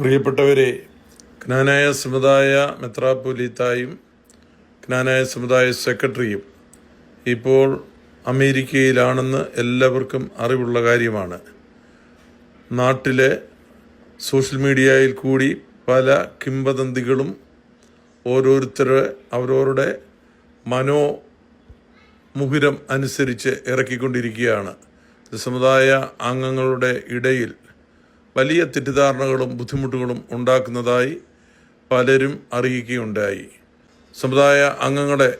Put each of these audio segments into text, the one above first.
പ്രിയപ്പെട്ടവരെ ജ്ഞാനായ സമുദായ മെത്രാപ്പൊലീത്തായും ജ്ഞാനായ സമുദായ സെക്രട്ടറിയും ഇപ്പോൾ അമേരിക്കയിലാണെന്ന് എല്ലാവർക്കും അറിവുള്ള കാര്യമാണ്. നാട്ടിലെ സോഷ്യൽ മീഡിയയിൽ കൂടി പല കിംവദന്തികളും ഓരോരുത്തരെ അവരവരുടെ മനോ മുഹുരം അനുസരിച്ച് ഇറക്കിക്കൊണ്ടിരിക്കുകയാണ്. സമുദായ അംഗങ്ങളുടെ ഇടയിൽ വലിയ തെറ്റിദ്ധാരണകളും ബുദ്ധിമുട്ടുകളും ഉണ്ടാക്കുന്നതായി പലരും അറിയിക്കുകയുണ്ടായി. സമുദായ അംഗങ്ങളെ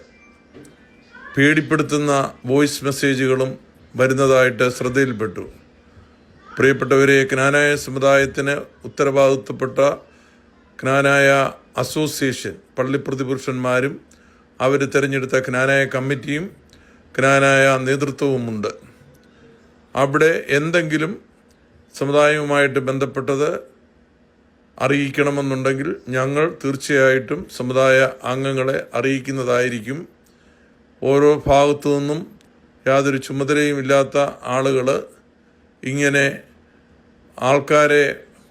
പേടിപ്പെടുത്തുന്ന വോയിസ് മെസ്സേജുകളും വരുന്നതായിട്ട് ശ്രദ്ധയിൽപ്പെട്ടു. പ്രിയപ്പെട്ടവരെ ജ്ഞാനായ സമുദായത്തിന് ഉത്തരവാദിത്വപ്പെട്ട ജ്ഞാനായ അസോസിയേഷൻ പള്ളിപ്രതിപുരുഷന്മാരും അവർ തിരഞ്ഞെടുത്ത ജ്ഞാനായ കമ്മിറ്റിയും ജ്ഞാനായ നേതൃത്വവുമുണ്ട്. അവിടെ എന്തെങ്കിലും സമുദായവുമായിട്ട് ബന്ധപ്പെട്ടത് അറിയിക്കണമെന്നുണ്ടെങ്കിൽ ഞങ്ങൾ തീർച്ചയായിട്ടും സമുദായ അംഗങ്ങളെ അറിയിക്കുന്നതായിരിക്കും. ഓരോ ഭാഗത്തു നിന്നും യാതൊരു ചുമതലയും ഇല്ലാത്ത ആളുകൾ ഇങ്ങനെ ആൾക്കാരെ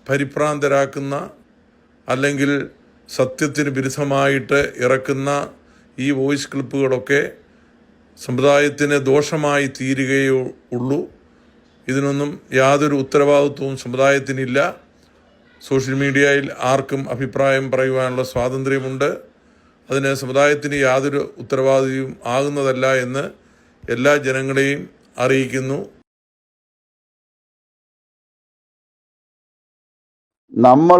പരിഭ്രാന്തരാക്കുന്ന അല്ലെങ്കിൽ സത്യത്തിന് വിരുദ്ധമായിട്ട് ഇറക്കുന്ന ഈ വോയിസ് ക്ലിപ്പുകളൊക്കെ സമുദായത്തിന് ദോഷമായി തീരുകയേ ഉള്ളൂ. ഇതിനൊന്നും യാതൊരു ഉത്തരവാദിത്വവും സമുദായത്തിനില്ല. സോഷ്യൽ മീഡിയയിൽ ആർക്കും അഭിപ്രായം പറയുവാനുള്ള സ്വാതന്ത്ര്യമുണ്ട്. അതിന് സമുദായത്തിന് യാതൊരു ഉത്തരവാദിയും ആകുന്നതല്ല എന്ന് എല്ലാ ജനങ്ങളെയും അറിയിക്കുന്നു. നമ്മൾ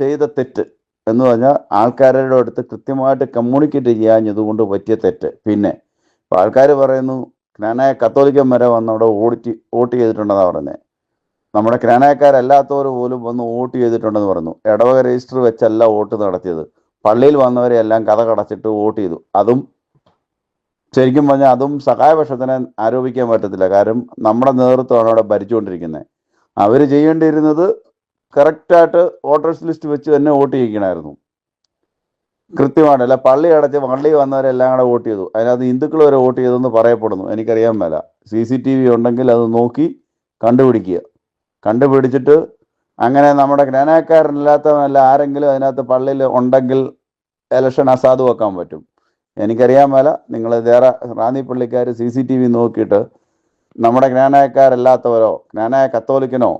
ചെയ്ത തെറ്റ് എന്ന് പറഞ്ഞാൽ ആൾക്കാരുടെ അടുത്ത് കൃത്യമായിട്ട് കമ്മ്യൂണിക്കേറ്റ് ചെയ്യാഞ്ഞതുകൊണ്ട് പറ്റിയ തെറ്റ്. പിന്നെ ഇപ്പം ആൾക്കാർ പറയുന്നു ജ്ഞാനായ കത്തോലിക്കൻ വരെ വന്ന് അവിടെ ഓടിറ്റ് വോട്ട് ചെയ്തിട്ടുണ്ടെന്നാണ് പറഞ്ഞത് നമ്മുടെ ക്രാനായക്കാരല്ലാത്തവർ പോലും വന്ന് വോട്ട് ചെയ്തിട്ടുണ്ടെന്ന് പറഞ്ഞു. ഇടവക രജിസ്റ്റർ വെച്ചല്ല വോട്ട് നടത്തിയത്. പള്ളിയിൽ വന്നവരെ എല്ലാം കഥ കടച്ചിട്ട് വോട്ട് ചെയ്തു. അതും ശരിക്കും പറഞ്ഞാൽ അതും സഹായപക്ഷത്തിനെ ആരോപിക്കാൻ പറ്റത്തില്ല. കാരണം നമ്മുടെ നേതൃത്വമാണ് അവിടെ ഭരിച്ചുകൊണ്ടിരിക്കുന്നത് അവർ ചെയ്യേണ്ടിയിരുന്നത് കറക്റ്റായിട്ട് വോട്ടേഴ്സ് ലിസ്റ്റ് വെച്ച് തന്നെ വോട്ട് ചെയ്യിക്കണമായിരുന്നു കൃത്യമായിട്ട് അല്ല പള്ളി അടച്ച് പള്ളി വന്നവരെല്ലാം കൂടെ വോട്ട് ചെയ്തു. അതിനകത്ത് ഹിന്ദുക്കൾ വരെ വോട്ട് ചെയ്തെന്ന് പറയപ്പെടുന്നു. എനിക്കറിയാൻ മേല. സി സി ടി വി ഉണ്ടെങ്കിൽ അത് നോക്കി കണ്ടുപിടിക്കുക. കണ്ടുപിടിച്ചിട്ട് അങ്ങനെ നമ്മുടെ ജ്ഞാനക്കാരനില്ലാത്തവനല്ല ആരെങ്കിലും അതിനകത്ത് പള്ളിയിൽ ഉണ്ടെങ്കിൽ ഇലക്ഷൻ അസാധുവാക്കാൻ പറ്റും. എനിക്കറിയാൻ മേല. നിങ്ങൾ വേറെ റാന്നി പള്ളിക്കാർ സി സി ടി വി നോക്കിയിട്ട് നമ്മുടെ ജ്ഞാനായക്കാരല്ലാത്തവരോ ജ്ഞാനായ കത്തോലിക്കനോ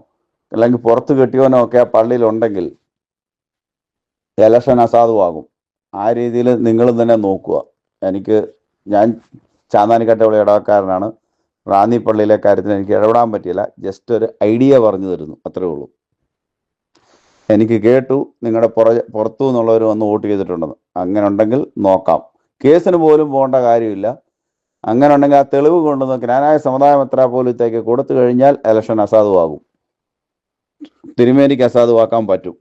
അല്ലെങ്കിൽ പുറത്ത് കെട്ടിയവനോ ഒക്കെ ആ പള്ളിയിലുണ്ടെങ്കിൽ ഇലക്ഷൻ അസാധുവാകും. ആ രീതിയിൽ നിങ്ങൾ തന്നെ നോക്കുക. എനിക്ക് ഞാൻ ചാന്താനിക്കട്ടയുള്ള ഇടവക്കാരനാണ്. റാന്നി പള്ളിയിലെ കാര്യത്തിൽ എനിക്ക് ഇടപെടാൻ പറ്റിയില്ല. ജസ്റ്റ് ഒരു ഐഡിയ പറഞ്ഞു തരുന്നു. അത്രേ ഉള്ളൂ. എനിക്ക് കേട്ടു. നിങ്ങളുടെ പുറ പുറത്തു നിന്നുള്ളവർ വന്ന് വോട്ട് ചെയ്തിട്ടുണ്ടെന്ന്. അങ്ങനെ ഉണ്ടെങ്കിൽ നോക്കാം. കേസിന് പോലും പോകേണ്ട കാര്യമില്ല. അങ്ങനെ ഉണ്ടെങ്കിൽ ആ തെളിവ് കൊണ്ടുവന്ന് ജ്ഞാനായ സമുദായം എത്ര പോലത്തേക്ക് കൊടുത്തു കഴിഞ്ഞാൽ ഇലക്ഷൻ അസാധുവാകും. തിരുമേനിക്ക് അസാധുവാക്കാൻ പറ്റും.